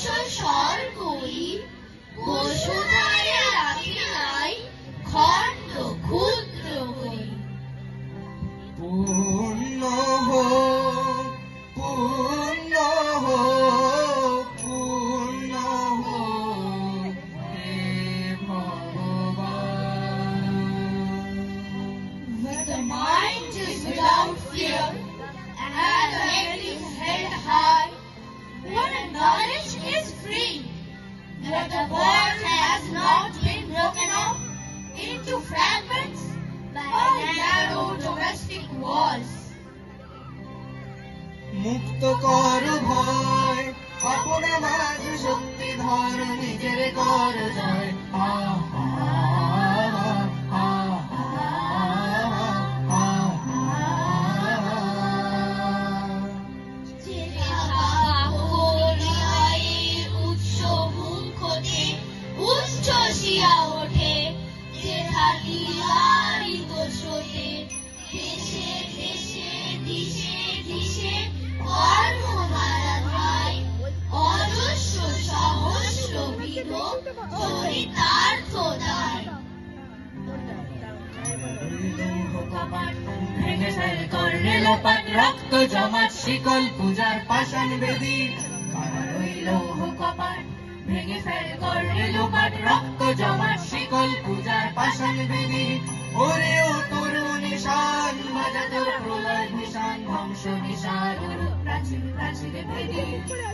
সর করি বসুধারে রাখি নাই খণ্ড ক্ষুদ্র হই পূর্ণ হোক পূর্ণ হোক পূর্ণ হোক হে ভগবান। With a mind is without fear মুক্ত কর ভয় আপনে মাঝ শক্তি ধর নিজের কর জয় Yeah. করলে লোপাট রক্ত জমাট শিকল পূজার পাষাণ বেদি। রইল কপাট ভেঙে ফেল রক্ত জমাট শিকল পূজার পাষাণ বেদি। ওরে ও তরু নিশান বাজা প্রলয় নিশান ধ্বংস নিশান ওর প্রাচীর প্রাচীরে ভেদি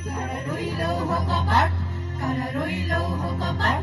কারা রইল কপাট, কারা রইল কপাট